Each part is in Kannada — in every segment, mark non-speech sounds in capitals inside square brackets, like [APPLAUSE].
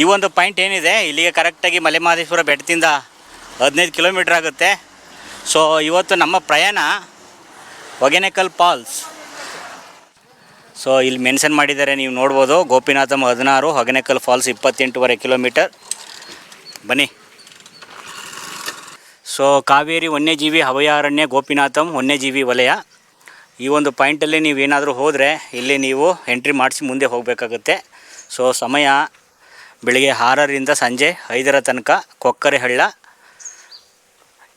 ಈ ಒಂದು ಪಾಯಿಂಟ್ ಏನಿದೆ, ಇಲ್ಲಿಗೆ ಕರೆಕ್ಟಾಗಿ ಮಲೆಮಹದೇಶ್ವರ ಬೆಟ್ಟದಿಂದ ಹದಿನೈದು ಕಿಲೋಮೀಟ್ರ್ ಆಗುತ್ತೆ. ಸೊ ಇವತ್ತು ನಮ್ಮ ಪ್ರಯಾಣ ಹೊಗೆನೆಕಲ್ ಫಾಲ್ಸ್ ಸೊ ಇಲ್ಲಿ ಮೆನ್ಷನ್ ಮಾಡಿದ್ದಾರೆ, ನೀವು ನೋಡ್ಬೋದು, ಗೋಪಿನಾಥಂ ಹದಿನಾರು, ಹೊಗೆನೆಕಲ್ ಫಾಲ್ಸ್ ಇಪ್ಪತ್ತೆಂಟೂವರೆ ಕಿಲೋಮೀಟರ್ ಬನ್ನಿ. ಸೊ ಕಾವೇರಿ ವನ್ಯಜೀವಿ ಅಭಯಾರಣ್ಯ ಗೋಪಿನಾಥಂ ವನ್ಯಜೀವಿ ವಲಯ. ಈ ಒಂದು ಪಾಯಿಂಟಲ್ಲಿ ನೀವು ಏನಾದರೂ ಹೋದರೆ, ಇಲ್ಲಿ ನೀವು ಎಂಟ್ರಿ ಮಾಡಿಸಿ ಮುಂದೆ ಹೋಗಬೇಕಾಗುತ್ತೆ. ಸೊ ಸಮಯ ಬೆಳಿಗ್ಗೆ ಆರರಿಂದ ಸಂಜೆ ಐದರ ತನಕ ಕೊಕ್ಕರೆ ಹಳ್ಳ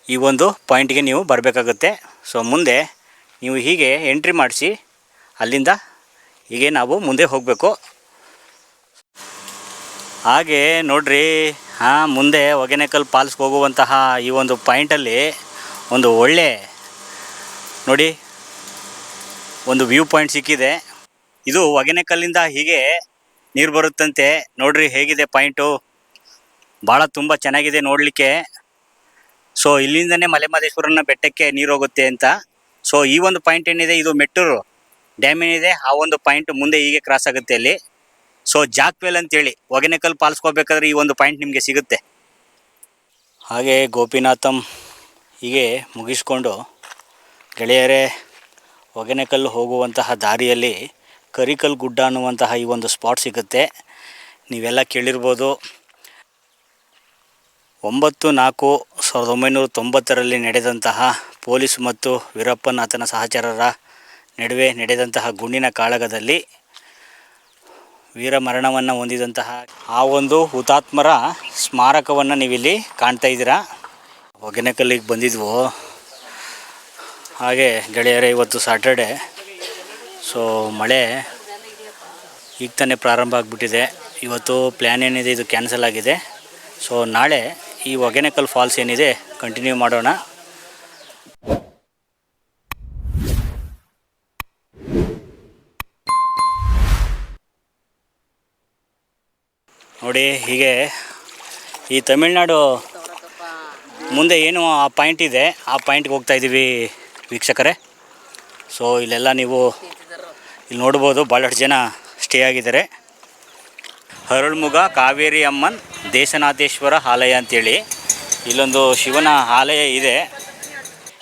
ಈ ಒಂದು ಪಾಯಿಂಟ್ಗೆ ನೀವು ಬರಬೇಕಾಗುತ್ತೆ. ಸೊ, ಮುಂದೆ ನೀವು ಹೀಗೆ ಎಂಟ್ರಿ ಮಾಡಿಸಿ ಅಲ್ಲಿಂದ ಹೀಗೆ ನಾವು ಮುಂದೆ ಹೋಗಬೇಕು. ಹಾಗೆ ನೋಡ್ರಿ ಹಾಂ ಮುಂದೆ ಹೊಗೆನೆಕಲ್ ಪಾಲ್ಸ್ಗೆ ಹೋಗುವಂತಹ ಈ ಒಂದು ಪಾಯಿಂಟಲ್ಲಿ ಒಂದು ಒಳ್ಳೆ, ನೋಡಿ, ಒಂದು ವ್ಯೂ ಪಾಯಿಂಟ್ ಸಿಕ್ಕಿದೆ. ಇದು ಹೊಗೆನೆಕಲ್ಲಿಂದ ಹೀಗೆ ನೀರು ಬರುತ್ತಂತೆ. ನೋಡ್ರಿ ಹೇಗಿದೆ ಪಾಯಿಂಟು. ಭಾಳ ತುಂಬ ಚೆನ್ನಾಗಿದೆ ನೋಡಲಿಕ್ಕೆ. ಸೊ ಇಲ್ಲಿಂದನೇ ಮಲೆಮಹದೇಶ್ವರನ ಬೆಟ್ಟಕ್ಕೆ ನೀರು ಹೋಗುತ್ತೆ ಅಂತ. ಸೊ ಈ ಒಂದು ಪಾಯಿಂಟ್ ಏನಿದೆ, ಇದು ಮೆಟ್ಟೂರು ಡ್ಯಾಮ್ ಏನಿದೆ, ಆ ಒಂದು ಪಾಯಿಂಟ್ ಮುಂದೆ ಹೀಗೆ ಕ್ರಾಸ್ ಆಗುತ್ತೆ ಅಲ್ಲಿ. ಸೊ ಜಾಕ್ವೆಲ್ ಅಂತೇಳಿ, ಹೊಗೆನಕಲ್ ಪಾಲಿಸ್ಕೋಬೇಕಾದ್ರೆ ಈ ಒಂದು ಪಾಯಿಂಟ್ ನಿಮಗೆ ಸಿಗುತ್ತೆ. ಹಾಗೆ ಗೋಪಿನಾಥಂ ಹೀಗೆ ಮುಗಿಸ್ಕೊಂಡು, ಗೆಳೆಯರೇ, ಹೊಗೆನಕಲ್ ಹೋಗುವಂತಹ ದಾರಿಯಲ್ಲಿ ಕರಿಕಲ್ ಗುಡ್ಡ ಅನ್ನುವಂತಹ ಈ ಒಂದು ಸ್ಪಾಟ್ ಸಿಗುತ್ತೆ. ನೀವೆಲ್ಲ ಕೇಳಿರ್ಬೋದು. ಒಂಬತ್ತು ನಾಲ್ಕು ಸಾವಿರದ ಒಂಬೈನೂರ ತೊಂಬತ್ತರಲ್ಲಿ ನಡೆದಂತಹ ಪೊಲೀಸ್ ಮತ್ತು ವೀರಪ್ಪನಾಥನ ಸಹಚರರ ನಡುವೆ ನಡೆದಂತಹ ಗುಂಡಿನ ಕಾಳಗದಲ್ಲಿ ವೀರ ಮರಣವನ್ನು ಹೊಂದಿದಂತಹ ಆ ಒಂದು ಹುತಾತ್ಮರ ಸ್ಮಾರಕವನ್ನು ನೀವಿಲ್ಲಿ ಕಾಣ್ತಾ ಇದ್ದೀರಾ? ಹೊಗೆನಕಲ್ಲಿಗೆ ಬಂದಿದ್ವು? ಹಾಗೆ ಗೆಳೆಯರೇ, ಇವತ್ತು ಸಾಟರ್ಡೆ ಸೊ ಮಳೆ ಈಗ ತಾನೇ ಪ್ರಾರಂಭ ಆಗಿಬಿಟ್ಟಿದೆ. ಇವತ್ತು ಪ್ಲ್ಯಾನ್ ಏನಿದೆ, ಇದು ಕ್ಯಾನ್ಸಲ್ ಆಗಿದೆ. ಸೊ ನಾಳೆ ಈ ಹೊಗೆನಕಲ್ ಫಾಲ್ಸ್ ಏನಿದೆ ಕಂಟಿನ್ಯೂ ಮಾಡೋಣ. ನೋಡಿ, ಹೀಗೆ ಈ ತಮಿಳ್ನಾಡು ಮುಂದೆ ಏನು ಆ ಪಾಯಿಂಟ್ ಇದೆ, ಆ ಪಾಯಿಂಟ್ಗೆ ಹೋಗ್ತಾ ಇದ್ದೀವಿ ವೀಕ್ಷಕರೇ. ಸೊ ಇಲ್ಲೆಲ್ಲ ನೀವು ಇಲ್ಲಿ ನೋಡ್ಬೋದು ಭಾಳಷ್ಟು ಜನ ಸ್ಟೇ ಆಗಿದ್ದಾರೆ. ಹರಳ್ಮುಗ ಕಾವೇರಿ ಅಮ್ಮನ್, ದೇಶನಾಥೇಶ್ವರ ಆಲಯ ಅಂತೇಳಿ ಇಲ್ಲೊಂದು ಶಿವನ ಆಲಯ ಇದೆ.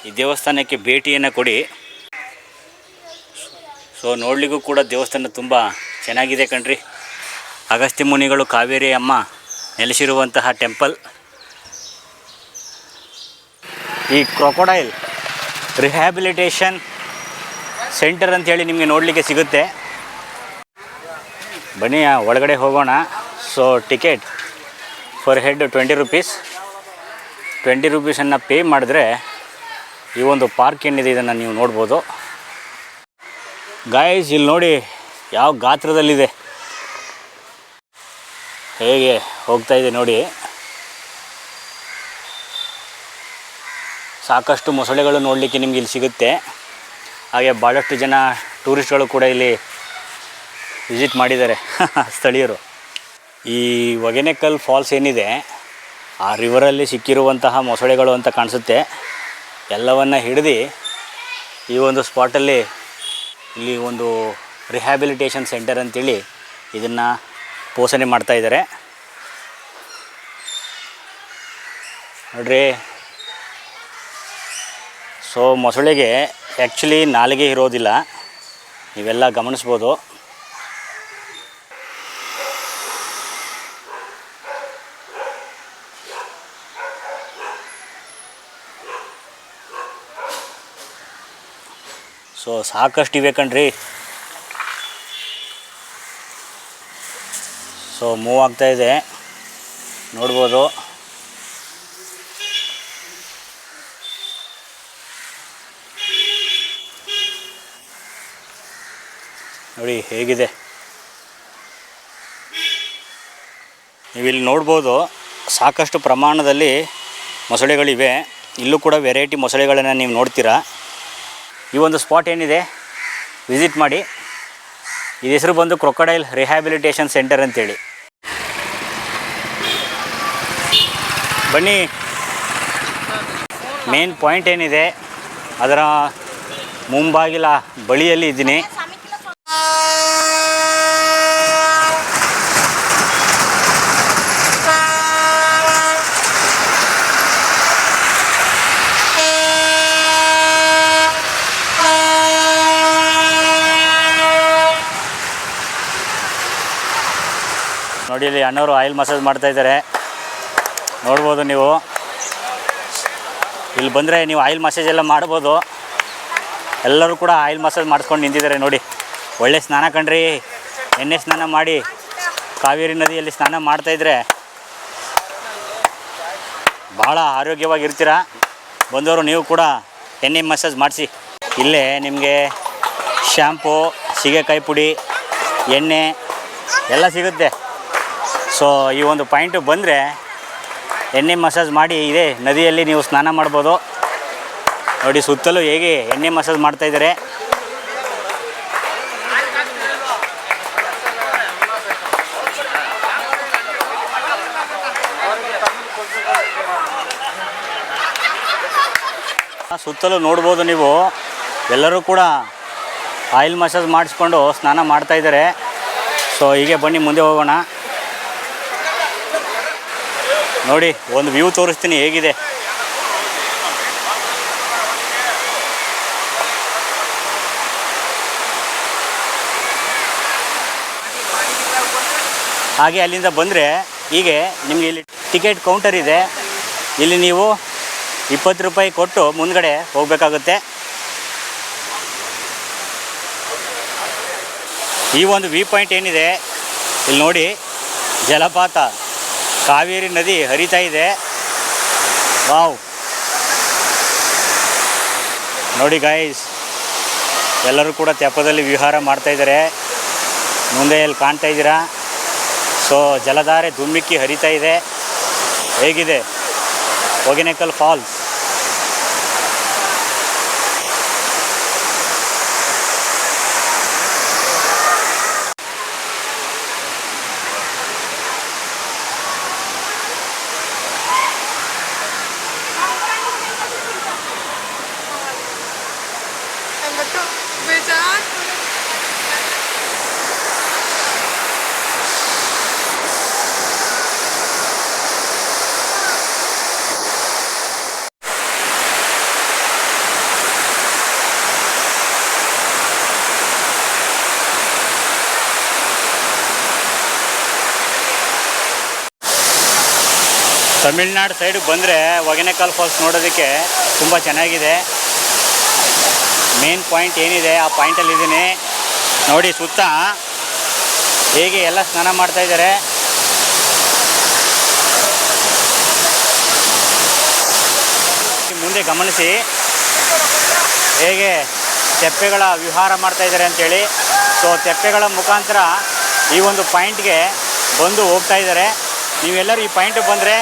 ಈ ದೇವಸ್ಥಾನಕ್ಕೆ ಭೇಟಿಯನ್ನು ಕೊಡಿ. ಸೊ ನೋಡಲಿಕ್ಕೂ ಕೂಡ ದೇವಸ್ಥಾನ ತುಂಬ ಚೆನ್ನಾಗಿದೆ ಕಣ್ರಿ. ಅಗಸ್ತ್ಯ ಮುನಿಗಳು, ಕಾವೇರಿ ಅಮ್ಮ ನೆಲೆಸಿರುವಂತಹ ಟೆಂಪಲ್. ಈ ಕ್ರೊಕೊಡೈಲ್ ರಿಹ್ಯಾಬಿಲಿಟೇಷನ್ ಸೆಂಟರ್ ಅಂತೇಳಿ ನಿಮಗೆ ನೋಡಲಿಕ್ಕೆ ಸಿಗುತ್ತೆ. ಬನ್ನಿ ಒಳಗಡೆ ಹೋಗೋಣ. So ticket per head twenty rupees twenty ರುಪೀಸನ್ನು pay ಮಾಡಿದ್ರೆ ಈ ಒಂದು ಪಾರ್ಕ್ ಏನಿದೆ ಇದನ್ನು ನೀವು ನೋಡ್ಬೋದು. ಗಾಯಸ್ ಇಲ್ಲಿ ನೋಡಿ ಯಾವ ಗಾತ್ರದಲ್ಲಿದೆ. ಹೇಗೆ ಹೋಗ್ತಾ ಇದೆ ನೋಡಿ. ಸಾಕಷ್ಟು ಮೊಸಳೆಗಳು ನೋಡಲಿಕ್ಕೆ ನಿಮ್ಗೆ ಇಲ್ಲಿ ಸಿಗುತ್ತೆ. ಹಾಗೆ ಭಾಳಷ್ಟು ಜನ ಟೂರಿಸ್ಟ್ಗಳು ಕೂಡ ಇಲ್ಲಿ ವಿಸಿಟ್ ಮಾಡಿದ್ದಾರೆ [LAUGHS] ಸ್ಥಳೀಯರು. ಈ ಹೊಗೆನೆಕಲ್ ಫಾಲ್ಸ್ ಏನಿದೆ, ಆ ರಿವರಲ್ಲಿ ಸಿಕ್ಕಿರುವಂತಹ ಮೊಸಳೆಗಳು ಅಂತ ಕಾಣಿಸುತ್ತೆ. ಎಲ್ಲವನ್ನು ಹಿಡಿದು ಈ ಒಂದು ಸ್ಪಾಟಲ್ಲಿ ಇಲ್ಲಿ ಒಂದು ರಿಹ್ಯಾಬಿಲಿಟೇಷನ್ ಸೆಂಟರ್ ಅಂತೇಳಿ ಇದನ್ನು ಪೋಷಣೆ ಮಾಡ್ತಾ ಇದ್ದಾರೆ. ನೋಡ್ರಿ, ಸೊ ಮೊಸಳೆಗೆ ಆ್ಯಕ್ಚುಲಿ ನಾಲಿಗೆ ಇರೋದಿಲ್ಲ. ನೀವೆಲ್ಲ ಗಮನಿಸ್ಬೋದು. ಸೊ ಸಾಕಷ್ಟು ಇವೆ ಕಣ್ರಿ. ಸೊ ಮೂವ್ ಆಗ್ತಾ ಇದೆ. ನೋಡ್ಬೋದು. ನೋಡಿ, ಹೇಗಿದೆ? ನೀವಿಲ್ಲಿ ನೋಡ್ಬೋದು, ಸಾಕಷ್ಟು ಪ್ರಮಾಣದಲ್ಲಿ ಮೊಸಳೆಗಳಿವೆ. ಇಲ್ಲೂ ಕೂಡ ವೆರೈಟಿ ಮೊಸಳೆಗಳನ್ನು ನೀವು ನೋಡ್ತೀರಾ. ಈ ಒಂದು ಸ್ಪಾಟ್ ಏನಿದೆ? ವಿಸಿಟ್ ಮಾಡಿ. ಇದು ಹೆಸರು ಬಂದು ಕ್ರೊಕೊಡೈಲ್ ರಿಹ್ಯಾಬಿಲಿಟೇಷನ್ ಸೆಂಟರ್ ಅಂತೇಳಿ. ಬನ್ನಿ. ಮೇನ್ ಪಾಯಿಂಟ್ ಏನಿದೆ? ಅದರ ಮುಂಬಾಗಿಲ ಬಳಿಯಲ್ಲಿ ಇದ್ದೀನಿ. ನೋಡಿ ಇಲ್ಲಿ ಅಣ್ಣವರು ಆಯಿಲ್ ಮಸಾಜ್ ಮಾಡ್ತಾ ಇದ್ದಾರೆ. ನೋಡ್ಬೋದು ನೀವು. ಇಲ್ಲಿ ಬಂದರೆ ನೀವು ಆಯಿಲ್ ಮಸಾಜ್ ಎಲ್ಲ ಮಾಡ್ಬೋದು. ಎಲ್ಲರೂ ಕೂಡ ಆಯಿಲ್ ಮಸಾಜ್ ಮಾಡಿಸ್ಕೊಂಡು ನಿಂತಿದ್ದಾರೆ ನೋಡಿ. ಒಳ್ಳೆ ಸ್ನಾನ ಕಣ್ರಿ. ಎಣ್ಣೆ ಸ್ನಾನ ಮಾಡಿ. ಕಾವೇರಿ ನದಿಯಲ್ಲಿ ಸ್ನಾನ ಮಾಡ್ತಾಯಿದ್ರೆ ಭಾಳ ಆರೋಗ್ಯವಾಗಿರ್ತೀರ? ಬಂದವರು ನೀವು ಕೂಡ ಎಣ್ಣೆ ಮಸಾಜ್ ಮಾಡಿಸಿ. ಇಲ್ಲೇ ನಿಮಗೆ ಶ್ಯಾಂಪು ಸೀಗೆಕಾಯಿ ಪುಡಿ, ಎಣ್ಣೆ ಎಲ್ಲ ಸಿಗುತ್ತೆ. ಸೊ ಈ ಒಂದು ಪಾಯಿಂಟು ಬಂದರೆ ಎಣ್ಣೆ ಮಸಾಜ್ ಮಾಡಿ ಇದೆ, ನದಿಯಲ್ಲಿ ನೀವು ಸ್ನಾನ ಮಾಡ್ಬೋದು. ನೋಡಿ ಸುತ್ತಲೂ ಹೇಗೆ ಎಣ್ಣೆ ಮಸಾಜ್ ಮಾಡ್ತಾಯಿದ್ದಾರೆ ಸುತ್ತಲೂ ನೋಡ್ಬೋದು ನೀವು, ಎಲ್ಲರೂ ಕೂಡ ಆಯಿಲ್ ಮಸಾಜ್ ಮಾಡಿಸ್ಕೊಂಡು ಸ್ನಾನ ಮಾಡ್ತಾಯಿದ್ದಾರೆ ಸೊ ಹೀಗೆ ಬನ್ನಿ, ಮುಂದೆ ಹೋಗೋಣ. ನೋಡಿ, ಒಂದು ವ್ಯೂ ತೋರಿಸ್ತೀನಿ ಹೇಗಿದೆ. ಹಾಗೆ ಅಲ್ಲಿಂದ ಬಂದರೆ, ಹೀಗೆ ನಿಮಗೆ ಇಲ್ಲಿ ಟಿಕೆಟ್ ಕೌಂಟರ್ ಇದೆ. ಇಲ್ಲಿ ನೀವು ಇಪ್ಪತ್ತು ರೂಪಾಯಿ ಕೊಟ್ಟು ಮುಂದಗಡೆ ಹೋಗಬೇಕಾಗುತ್ತೆ. ಈ ಒಂದು ವ್ಯೂ ಪಾಯಿಂಟ್ ಏನಿದೆ, ಇಲ್ಲಿ ನೋಡಿ ಜಲಪಾತ. ಕಾವೇರಿ ನದಿ ಹರಿತಾ ಇದೆ. ವಾವ್. ನೋಡಿ ಗಾಯ್ಸ್ ಎಲ್ಲರೂ ಕೂಡ ತೆಪ್ಪದಲ್ಲಿ ವಿಹಾರ ಮಾಡ್ತಾ ಇದ್ದಾರೆ. ಮುಂದೆ ಇಲ್ಲಿ ಕಾಣ್ತಾ ಇದ್ದೀರಾ? ಸೊ ಜಲಧಾರೆ ಧುಮ್ಮಿಕ್ಕಿ ಹರಿತಾ ಇದೆ. ಹೇಗಿದೆ? ಹೊಗೆನೆಕಲ್ ಫಾಲ್ಸ್ ತಮಿಳ್ನಾಡು ಸೈಡಿಗೆ ಬಂದರೆ ಹೊಗೆನೆಕಾಲ್ ಫಾಲ್ಸ್ ನೋಡೋದಕ್ಕೆ ತುಂಬ ಚೆನ್ನಾಗಿದೆ. ಮೇನ್ ಪಾಯಿಂಟ್ ಏನಿದೆ, ಆ ಪಾಯಿಂಟಲ್ಲಿ ಇದ್ದೀನಿ ನೋಡಿ ಸುತ್ತ ಹೇಗೆ ಎಲ್ಲ ಸ್ನಾನ ಮಾಡ್ತಾ ಇದ್ದಾರೆ. ಮುಂದೆ ಗಮನಿಸಿ ಹೇಗೆ ತೆಪ್ಪೆಗಳ ವಿಹಾರ ಮಾಡ್ತಾ ಇದ್ದಾರೆ ಅಂತೇಳಿ. ಸೊ ತೆಪ್ಪೆಗಳ ಮುಖಾಂತರ ಈ ಒಂದು ಪಾಯಿಂಟ್ಗೆ ಬಂದು ಹೋಗ್ತಾ ಇದ್ದಾರೆ. ನೀವೆಲ್ಲರೂ ಈ ಪಾಯಿಂಟ್ ಬಂದರೆ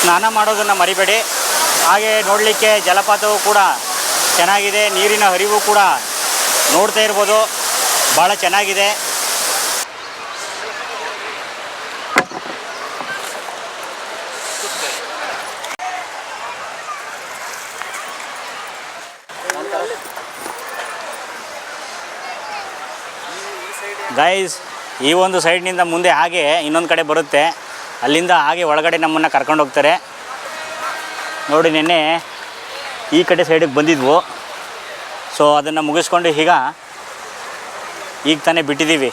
ಸ್ನಾನ ಮಾಡೋದನ್ನು ಮರಿಬೇಡಿ. ಹಾಗೆ ನೋಡಲಿಕ್ಕೆ ಜಲಪಾತವು ಕೂಡ ಚೆನ್ನಾಗಿದೆ, ನೀರಿನ ಹರಿವು ಕೂಡ ನೋಡ್ತಾ ಇರ್ಬೋದು. ಭಾಳ ಚೆನ್ನಾಗಿದೆ. ಗೈಸ್ ಈ ಒಂದು ಸೈಡ್ನಿಂದ ಮುಂದೆ ಹಾಗೆ ಇನ್ನೊಂದು ಕಡೆ ಬರುತ್ತೆ. ಅಲ್ಲಿಂದ ಹಾಗೆ ಒಳಗಡೆ ನಮ್ಮನ್ನು ಕರ್ಕೊಂಡು ಹೋಗ್ತಾರೆ. ನೋಡಿ ನಿನ್ನೆ ಈ ಕಡೆ ಸೈಡಿಗೆ ಬಂದಿದ್ವು. ಸೊ ಅದನ್ನು ಮುಗಿಸ್ಕೊಂಡು ಈಗ ಈಗ ತಾನೇ ಬಿಟ್ಟಿದ್ದೀವಿ.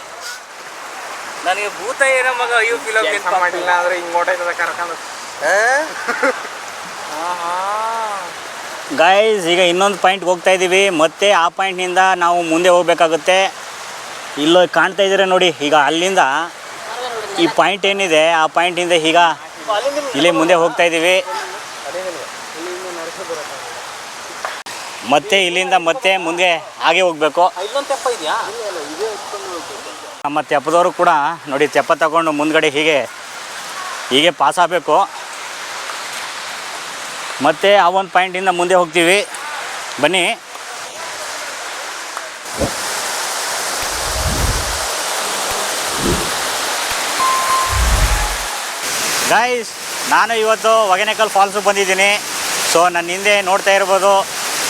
ನನಗೆ ಭೂತ ಏನೋ ಮಗ ಅಯ್ಯೋ ಕಿಲೋ ಕೆಲಸ ಮಾಡಿಲ್ಲ ಆದರೆ ಹಿಂಗೆ ಮೋಟ ಕರ್ಕೊಂಡು ಗಾಯ್ಸ್ ಈಗ ಇನ್ನೊಂದು ಪಾಯಿಂಟ್ಗೆ ಹೋಗ್ತಾ ಇದ್ದೀವಿ ಮತ್ತೆ ಆ ಪಾಯಿಂಟ್ನಿಂದ ನಾವು ಮುಂದೆ ಹೋಗಬೇಕಾಗುತ್ತೆ. ಇಲ್ಲೋ ಕಾಣ್ತಾ ಇದ್ದೀರಾ ನೋಡಿ ಈಗ ಅಲ್ಲಿಂದ ಈ ಪಾಯಿಂಟ್ ಏನಿದೆ, ಆ ಪಾಯಿಂಟಿಂದ ಈಗ ಇಲ್ಲಿ ಮುಂದೆ ಹೋಗ್ತಾ ಇದ್ದೀವಿ. ಮತ್ತೆ ಇಲ್ಲಿಂದ ಮತ್ತೆ ಮುಂದೆ ಹಾಗೆ ಹೋಗಬೇಕು. ನಮ್ಮ ತೆಪ್ಪದವರು ಕೂಡ ನೋಡಿ, ತೆಪ್ಪ ತಗೊಂಡು ಮುಂದ್ಗಡೆ ಹೀಗೆ ಹೀಗೆ ಪಾಸ್ ಆಗಬೇಕು. ಮತ್ತೆ ಆ ಒಂದು ಪಾಯಿಂಟಿಂದ ಮುಂದೆ ಹೋಗ್ತೀವಿ. ಬನ್ನಿ. ಗಾಯ್ಸ್ ನಾನು ಇವತ್ತು ಹೊಗೆನಕಲ್ ಫಾಲ್ಸು ಬಂದಿದ್ದೀನಿ. ಸೊ ನನ್ನ ಹಿಂದೆ ನೋಡ್ತಾ ಇರ್ಬೋದು,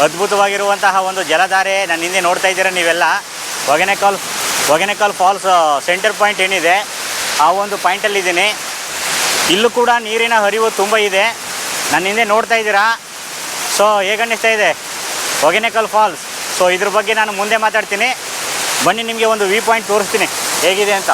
ಅದ್ಭುತವಾಗಿರುವಂತಹ ಒಂದು ಜಲಧಾರೆ ನನ್ನ ಹಿಂದೆ ನೋಡ್ತಾ ಇದ್ದೀರ ನೀವೆಲ್ಲ? Hogenakkal Hogenakkal falls centre point ಏನಿದೆ, ಆ ಒಂದು ಪಾಯಿಂಟಲ್ಲಿದ್ದೀನಿ ಇಲ್ಲೂ ಕೂಡ ನೀರಿನ ಹರಿವು ತುಂಬ ಇದೆ. ನನ್ನ ಹಿಂದೆ ನೋಡ್ತಾ ಇದ್ದೀರಾ? ಸೊ ಹೇಗನ್ನಿಸ್ತಾ ಇದೆ? ಹೊಗೆನಕಲ್ ಫಾಲ್ಸ್ ಸೊ ಇದ್ರ ಬಗ್ಗೆ ನಾನು ಮುಂದೆ ಮಾತಾಡ್ತೀನಿ. ಬನ್ನಿ, ನಿಮಗೆ ಒಂದು ವ್ಯೂ ಪಾಯಿಂಟ್ ತೋರಿಸ್ತೀನಿ. ಹೇಗಿದೆ ಅಂತ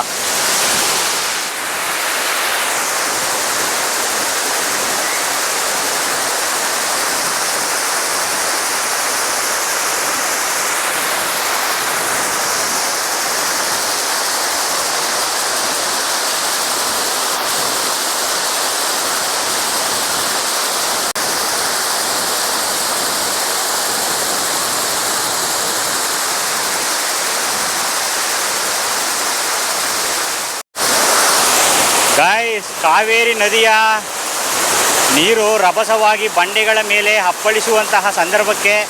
ಗಾಯ್ಸ್ ಕಾವೇರಿ ನದಿಯ ನೀರು ರಭಸವಾಗಿ ಬಂಡೆಗಳ ಮೇಲೆ ಅಪ್ಪಳಿಸುವಂತಹ ಸಂದರ್ಭಕ್ಕೆ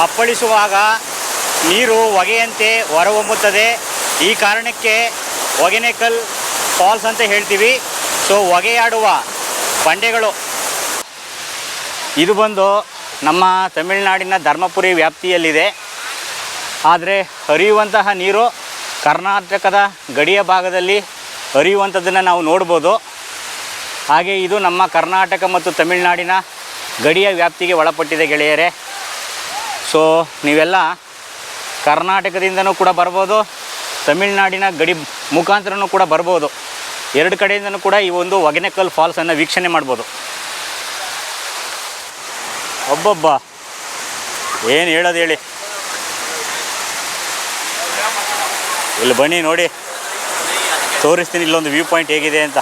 ಅಪ್ಪಳಿಸುವಾಗ ನೀರು ಹೊಗೆಯಂತೆ ಹೊರಹೊಮ್ಮುತ್ತದೆ. ಈ ಕಾರಣಕ್ಕೆ ಹೊಗೆನೆಕಲ್ ಫಾಲ್ಸ್ ಅಂತ ಹೇಳ್ತೀವಿ. ಸೊ, ಹೊಗೆಯಾಡುವ ಬಂಡೆಗಳು. ಇದು ಬಂದು ನಮ್ಮ ತಮಿಳುನಾಡಿನ ಧರ್ಮಪುರಿ ವ್ಯಾಪ್ತಿಯಲ್ಲಿದೆ. ಆದರೆ ಹರಿಯುವಂತಹ ನೀರು ಕರ್ನಾಟಕದ ಗಡಿಯ ಭಾಗದಲ್ಲಿ ಹರಿಯುವಂಥದ್ದನ್ನು ನಾವು ನೋಡ್ಬೋದು. ಹಾಗೆ ಇದು ನಮ್ಮ ಕರ್ನಾಟಕ ಮತ್ತು ತಮಿಳುನಾಡಿನ ಗಡಿಯ ವ್ಯಾಪ್ತಿಗೆ ಒಳಪಟ್ಟಿದೆ ಗೆಳೆಯರೇ. ಸೊ ನೀವೆಲ್ಲ ಕರ್ನಾಟಕದಿಂದನೂ ಕೂಡ ಬರ್ಬೋದು, ತಮಿಳುನಾಡಿನ ಗಡಿ ಮುಖಾಂತರನೂ ಕೂಡ ಬರ್ಬೋದು. ಎರಡು ಕಡೆಯಿಂದನೂ ಕೂಡ ಈ ಒಂದು ಒಗೆನೆಕಲ್ ಫಾಲ್ಸನ್ನು ವೀಕ್ಷಣೆ ಮಾಡ್ಬೋದು. ಒಬ್ಬೊಬ್ಬ, ಏನು ಹೇಳೋದು ಹೇಳಿ. ಇಲ್ಲಿ ಬನ್ನಿ ನೋಡಿ. ತೋರಿಸ್ತೀನಿ ಇಲ್ಲೊಂದು ವ್ಯೂ ಪಾಯಿಂಟ್ ಹೇಗಿದೆ ಅಂತ.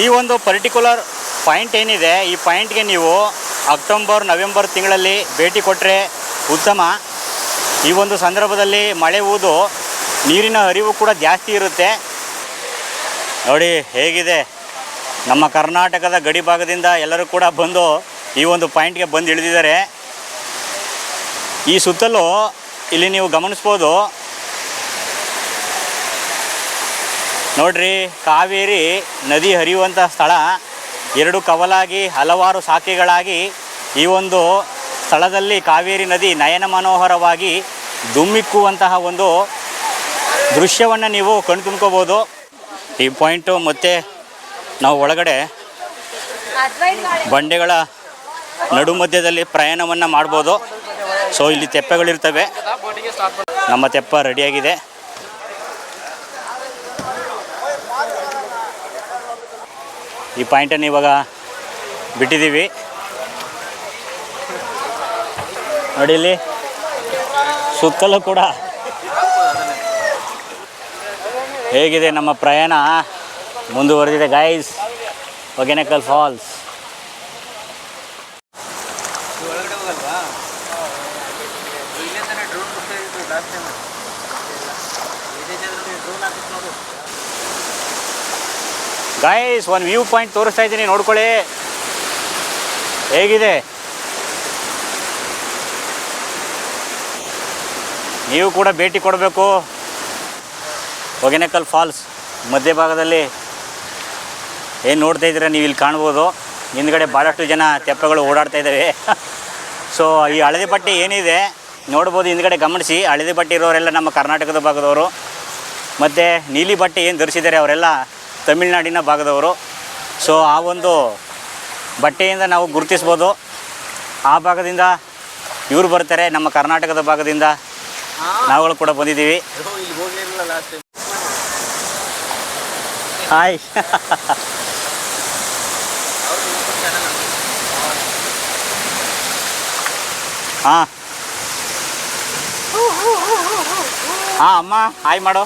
ಈ ಒಂದು ಪರ್ಟಿಕ್ಯುಲರ್ ಪಾಯಿಂಟ್ ಏನಿದೆ, ಈ ಪಾಯಿಂಟ್ಗೆ ನೀವು ಅಕ್ಟೋಬರ್ ನವೆಂಬರ್ ತಿಂಗಳಲ್ಲಿ ಭೇಟಿ ಕೊಟ್ಟರೆ ಉತ್ತಮ. ಈ ಒಂದು ಸಂದರ್ಭದಲ್ಲಿ ಮಳೆ ಊದು ನೀರಿನ ಹರಿವು ಕೂಡ ಜಾಸ್ತಿ ಇರುತ್ತೆ. ನೋಡಿ ಹೇಗಿದೆ. ನಮ್ಮ ಕರ್ನಾಟಕದ ಗಡಿ ಭಾಗದಿಂದ ಎಲ್ಲರೂ ಕೂಡ ಬಂದು ಈ ಒಂದು ಪಾಯಿಂಟ್ಗೆ ಬಂದು ಇಳಿದಿದ್ದಾರೆ. ಈ ಸುತ್ತಲೂ ಇಲ್ಲಿ ನೀವು ಗಮನಿಸ್ಬೋದು ನೋಡ್ರಿ, ಕಾವೇರಿ ನದಿ ಹರಿಯುವಂಥ ಸ್ಥಳ. ಎರಡು ಕವಲಾಗಿ, ಹಲವಾರು ಶಾಖೆಗಳಾಗಿ ಈ ಒಂದು ಸ್ಥಳದಲ್ಲಿ ಕಾವೇರಿ ನದಿ ನಯನ ಮನೋಹರವಾಗಿ ಧುಮ್ಮಿಕ್ಕುವಂತಹ ಒಂದು ದೃಶ್ಯವನ್ನು ನೀವು ಕಣ್ತುಂಬ್ಕೋಬೋದು. ಈ ಪಾಯಿಂಟು ಮತ್ತು ನಾವು ಒಳಗಡೆ ಬಂಡೆಗಳ ನಡು ಮಧ್ಯದಲ್ಲಿ ಪ್ರಯಾಣವನ್ನು ಮಾಡ್ಬೋದು. ಸೊ ಇಲ್ಲಿ ತೆಪ್ಪೆಗಳಿರ್ತವೆ. ನಮ್ಮ ತೆಪ್ಪ ರೆಡಿಯಾಗಿದೆ ಈ ಪಾಯಿಂಟನ್ನು ಇವಾಗ ಬಿಟ್ಟಿದ್ದೀವಿ. ನೋಡಿ ಇಲ್ಲಿ ಸುತ್ತಲೂ ಕೂಡ ಹೇಗಿದೆ ನಮ್ಮ ಪ್ರಯಾಣ ಮುಂದುವರೆದಿದೆ ಗೈಸ್ ಹೊಗೆನಕಲ್ ಫಾಲ್ಸ್ ಗೈಸ್ ಒಂದು ವ್ಯೂ ಪಾಯಿಂಟ್ ತೋರಿಸ್ತಾ ಇದ್ದೀನಿ, ನೋಡ್ಕೊಳ್ಳಿ. ಹೇಗಿದೆ? ನೀವು ಕೂಡ ಭೇಟಿ ಕೊಡಬೇಕು. ಹೊಗೆನಕಲ್ ಫಾಲ್ಸ್ ಮಧ್ಯಭಾಗದಲ್ಲಿ. ಏನು ನೋಡ್ತಾ ಇದ್ದೀರಾ ನೀವು ಇಲ್ಲಿ ಕಾಣ್ಬೋದು. ಹಿಂದ್ಗಡೆ ಭಾಳಷ್ಟು ಜನ ತೆಪ್ಪಗಳು ಓಡಾಡ್ತಾ ಇದ್ದಾವೆ ಸೊ [LAUGHS] ಈ ಹಳದಿ ಬಟ್ಟೆ ಏನಿದೆ, ನೋಡ್ಬೋದು, ಹಿಂದ್ಗಡೆ ಗಮನಿಸಿ. ಹಳದಿ ಬಟ್ಟೆ ಇರೋರೆಲ್ಲ ನಮ್ಮ ಕರ್ನಾಟಕದ ಭಾಗದವರು. ಮತ್ತು ನೀಲಿ ಬಟ್ಟೆ ಏನು ಧರಿಸಿದ್ದಾರೆ ಅವರೆಲ್ಲ? ತಮಿಳ್ನಾಡಿನ ಭಾಗದವರು. ಸೊ ಆ ಒಂದು ಬಟ್ಟೆಯಿಂದ ನಾವು ಗುರುತಿಸ್ಬೋದು. ಆ ಭಾಗದಿಂದ ಇವರು ಬರ್ತಾರೆ, ನಮ್ಮ ಕರ್ನಾಟಕದ ಭಾಗದಿಂದ ನಾವುಗಳು ಕೂಡ ಬಂದಿದ್ದೀವಿ. ಹಾಯ್ ಹಾಂ. ಹಾಂ, ಅಮ್ಮ ಹಾಯ್ ಮಾಡು.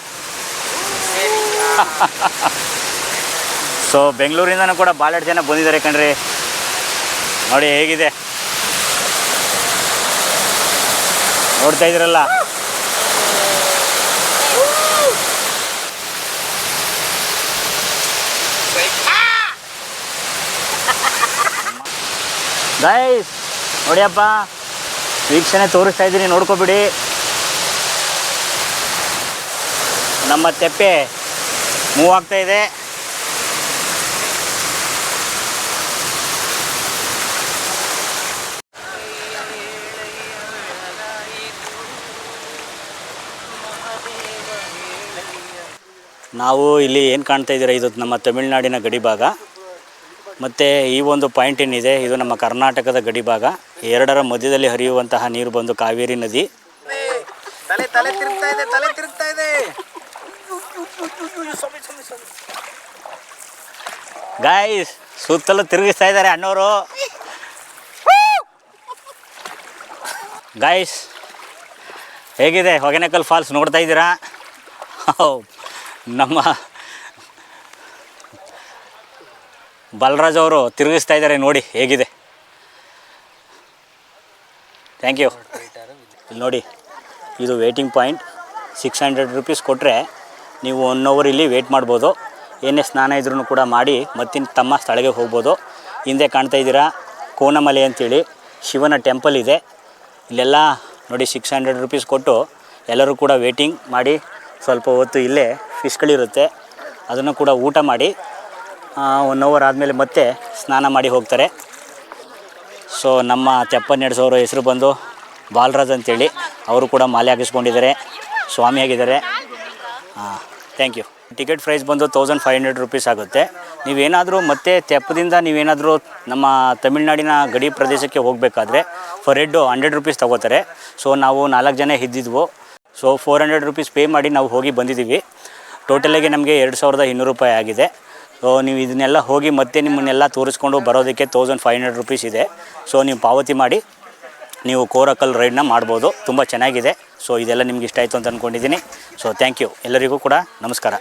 ಸೊ ಬೆಂಗಳೂರಿಂದನೂ ಕೂಡ ಭಾಳಷ್ಟು ಜನ ಬಂದಿದ್ದಾರೆ ಕಣ್ರಿ. ನೋಡಿ ಹೇಗಿದೆ. ನೋಡ್ತಾ ಇದ್ದೀರಲ್ಲ? ಗೈಸ್ ನೋಡಿಯಪ್ಪ, ವೀಕ್ಷಣೆ ತೋರಿಸ್ತಾ ಇದ್ದೀನಿ, ನೋಡ್ಕೋಬಿಡಿ. ನಮ್ಮ ತೆಪ್ಪೆ ಮೂವ್ ಆಗ್ತಾ ಇದೆ. ನಾವು ಇಲ್ಲಿ ಏನು ಕಾಣ್ತಾ ಇದ್ದೀರಾ? ಇದು ನಮ್ಮ ತಮಿಳುನಾಡಿನ ಗಡಿಭಾಗ. ಮತ್ತು ಈ ಒಂದು ಪಾಯಿಂಟ್ ಏನಿದೆ? ಇದು ನಮ್ಮ ಕರ್ನಾಟಕದ ಗಡಿಭಾಗ. ಎರಡರ ಮಧ್ಯದಲ್ಲಿ ಹರಿಯುವಂತಹ ನೀರು ಬಂದು ಕಾವೇರಿ ನದಿ. ತಲೆ ತಲೆ ತಿರುಗ್ತಾ ಇದೆ ತಲೆ ತಿರುಗ್ತಾ ಇದೆ. ಗಾಯ್ಸ್ ಸುತ್ತಲೂ ತಿರುಗಿಸ್ತಾ ಇದ್ದಾರೆ ಅಣ್ಣವರು ಗಾಯ್ಸ್ ಹೇಗಿದೆ? ಹೊಗೆನಕಲ್ ಫಾಲ್ಸ್ ನೋಡ್ತಾ ಇದ್ದೀರಾ? ನಮ್ಮ ಬಲರಾಜ್ ಅವರು ತಿರುಗಿಸ್ತಾ ಇದ್ದಾರೆ ನೋಡಿ ಹೇಗಿದೆ. ಥ್ಯಾಂಕ್ ಯು ಇಲ್ಲಿ ನೋಡಿ, ಇದು waiting point six hundred rupees ಕೊಟ್ಟರೆ ನೀವು ಒನ್ ಅವರ್ ಇಲ್ಲಿ ವೇಟ್ ಮಾಡ್ಬೋದು. ಏನೇ ಸ್ನಾನ ಇದ್ರೂ ಕೂಡ ಮಾಡಿ ಮತ್ತಿನ ತಮ್ಮ ಸ್ಥಳಕ್ಕೆ ಹೋಗ್ಬೋದು. ಹಿಂದೆ ಕಾಣ್ತಾ ಇದ್ದೀರಾ, ಕೋನಮಲೆ ಅಂತೇಳಿ ಶಿವನ ಟೆಂಪಲ್ ಇದೆ. ಇಲ್ಲೆಲ್ಲ ನೋಡಿ ಸಿಕ್ಸ್ ಹಂಡ್ರೆಡ್ ರುಪೀಸ್ ಕೊಟ್ಟು ಎಲ್ಲರೂ ಕೂಡ ವೇಟಿಂಗ್ ಮಾಡಿ ಸ್ವಲ್ಪ ಹೊತ್ತು ಇಲ್ಲೇ ಫಿಶ್ಗಳಿರುತ್ತೆ. ಅದನ್ನು ಕೂಡ ಊಟ ಮಾಡಿ ಒನ್ ಅವರ್ ಆದಮೇಲೆ ಮತ್ತೆ ಸ್ನಾನ ಮಾಡಿ ಹೋಗ್ತಾರೆ. ಸೊ ನಮ್ಮ ತೆಪ್ಪ ನಡೆಸೋರು ಹೆಸರು ಬಂದು ಬಾಲರಾಜ್ ಅಂತೇಳಿ. ಅವರು ಕೂಡ ಮಾಲೆ ಹಾಕಿಸ್ಕೊಂಡಿದ್ದಾರೆ. ಸ್ವಾಮಿ ಆಗಿದ್ದಾರೆ. ಹಾಂ ಥ್ಯಾಂಕ್ ಯು ಟಿಕೆಟ್ ಪ್ರೈಸ್ ಬಂದು ತೌಸಂಡ್ ಫೈವ್ ಹಂಡ್ರೆಡ್ ರುಪೀಸ್ ಆಗುತ್ತೆ. ನೀವೇನಾದರೂ ಮತ್ತೆ ತೆಪ್ಪದಿಂದ ನೀವೇನಾದರೂ ನಮ್ಮ ತಮಿಳ್ನಾಡಿನ ಗಡಿ ಪ್ರದೇಶಕ್ಕೆ ಹೋಗಬೇಕಾದ್ರೆ ಫರ್ ಹೆಡ್ಡು ಹಂಡ್ರೆಡ್ ರುಪೀಸ್ ತೊಗೋತಾರೆ. ಸೊ ನಾವು ನಾಲ್ಕು ಜನ ಇದ್ದಿದ್ವು. So four hundred rupees pay ಮಾಡಿ ನಾವು ಹೋಗಿ ಬಂದಿದ್ದೀವಿ. ಟೋಟಲಾಗಿ ನಮಗೆ ಎರಡು ಸಾವಿರದ ಇನ್ನೂರು ರೂಪಾಯಿ ಆಗಿದೆ. ಸೊ ನೀವು ಇದನ್ನೆಲ್ಲ ಹೋಗಿ ಮತ್ತೆ ನಿಮ್ಮನ್ನೆಲ್ಲ ತೋರಿಸ್ಕೊಂಡು ಬರೋದಕ್ಕೆ ತೌಸಂಡ್ ಫೈವ್ ಹಂಡ್ರೆಡ್ ರುಪೀಸ್ ಇದೆ. ಸೊ ನೀವು ಪಾವತಿ ಮಾಡಿ ನೀವು ಕೋರಕಲ್ ರೈಡ್ನ ಮಾಡ್ಬೋದು. ತುಂಬ ಚೆನ್ನಾಗಿದೆ. ಸೊ ಇದೆಲ್ಲ ನಿಮ್ಗೆ ಇಷ್ಟ ಆಯಿತು ಅಂತ ಅಂದ್ಕೊಂಡಿದ್ದೀನಿ ಸೊ ಥ್ಯಾಂಕ್ ಯು ಎಲ್ಲರಿಗೂ ಕೂಡ ನಮಸ್ಕಾರ.